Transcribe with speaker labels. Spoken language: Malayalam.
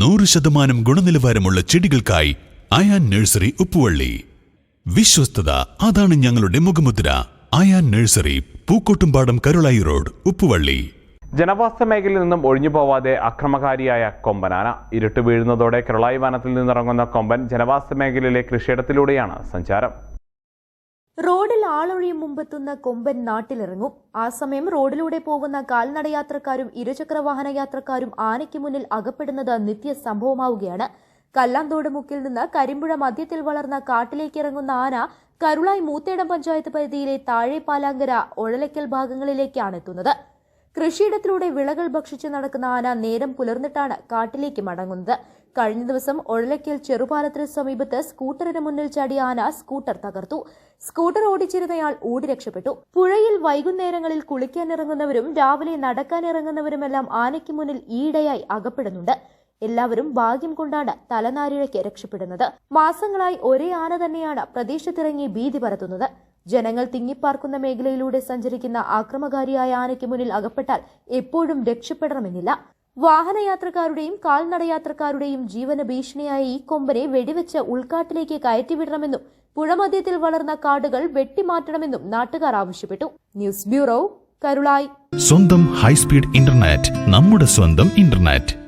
Speaker 1: നൂറ് ശതമാനം ഗുണനിലവാരമുള്ള ചെടികൾക്കായി അയാൻ നഴ്സറി ഉപ്പുവള്ളി. വിശ്വസ്തത അതാണ് ഞങ്ങളുടെ മുഖമുദ്ര. Ayan nursery Pookkottumpadam Karulai road Uppuvalli.
Speaker 2: ജനവാസ മേഖലയിൽ നിന്നും ഒഴിഞ്ഞു പോവാതെ അക്രമകാരിയായ കൊമ്പനാന. ഇരുട്ട് വീഴുന്നതോടെ കിരളായി വനത്തിൽ നിന്നിറങ്ങുന്ന കൊമ്പൻ ജനവാസ മേഖലയിലെ കൃഷിയിടത്തിലൂടെയാണ് സഞ്ചാരം.
Speaker 3: റോഡിൽ ആളൊഴിയും മുമ്പെത്തുന്ന കൊമ്പൻ നാട്ടിലിറങ്ങും. ആ സമയം റോഡിലൂടെ പോകുന്ന കാൽനടയാത്രക്കാരും ഇരുചക്ര വാഹന യാത്രക്കാരും ആനയ്ക്ക് മുന്നിൽ അകപ്പെടുന്നത് നിത്യ സംഭവമാവുകയാണ്. കല്ലാന്തോട് മുക്കിൽ നിന്ന് കരിമ്പുഴ മധ്യത്തിൽ വളർന്ന കാട്ടിലേക്ക് ഇറങ്ങുന്ന ആന കരുളായി മൂത്തേടം പഞ്ചായത്ത് പരിധിയിലെ താഴെപ്പാലാങ്കര ഒഴലക്കൽ ഭാഗങ്ങളിലേക്കാണ് എത്തുന്നത്. കൃഷിയിടത്തിലൂടെ വിളകൾ ഭക്ഷിച്ചു നടക്കുന്ന ആന നേരം പുലർന്നിട്ടാണ് കാട്ടിലേക്ക് മടങ്ങുന്നത്. കഴിഞ്ഞ ദിവസം ഒഴലക്കൽ ചെറുപാലത്തിന് സമീപത്ത് സ്കൂട്ടറിന് മുന്നിൽ ചാടിയ ആന സ്കൂട്ടർ തകർത്തു. സ്കൂട്ടർ ഓടിച്ചിരുന്നയാൾ ഓടി രക്ഷപ്പെട്ടു. പുഴയിൽ വൈകുന്നേരങ്ങളിൽ കുളിക്കാനിറങ്ങുന്നവരും രാവിലെ നടക്കാനിറങ്ങുന്നവരുമെല്ലാം ആനയ്ക്ക് മുന്നിൽ ഈയിടെയായി അകപ്പെടുന്നുണ്ട്. എല്ലാവരും ഭാഗ്യം കൊണ്ടാണ് തലനാരിഴയ്ക്ക് രക്ഷപ്പെടുന്നത്. മാസങ്ങളായി ഒരേ ആന തന്നെയാണ് പ്രദേശത്തിറങ്ങി ഭീതി പരത്തുന്നത്. ജനങ്ങൾ തിങ്ങിപ്പാർക്കുന്ന മേഖലയിലൂടെ സഞ്ചരിക്കുന്ന ആക്രമകാരിയായ ആനയ്ക്ക് മുന്നിൽ അകപ്പെട്ടാൽ എപ്പോഴും രക്ഷപ്പെടണമെന്നില്ല. വാഹനയാത്രക്കാരുടെയും കാൽനടയാത്രക്കാരുടെയും ജീവന ഭീഷണിയായ ഈ കൊമ്പനെ വെടിവെച്ച് ഉൾക്കാട്ടിലേക്ക് കയറ്റിവിടണമെന്നും പുഴമധ്യത്തിൽ വളർന്ന കാടുകൾ വെട്ടിമാറ്റണമെന്നും നാട്ടുകാർ ആവശ്യപ്പെട്ടു. News bureau Karulai.
Speaker 1: സ്വന്തം ഹൈസ്പീഡ് ഇന്റർനെറ്റ് നമ്മുടെ സ്വന്തം ഇന്റർനെറ്റ്.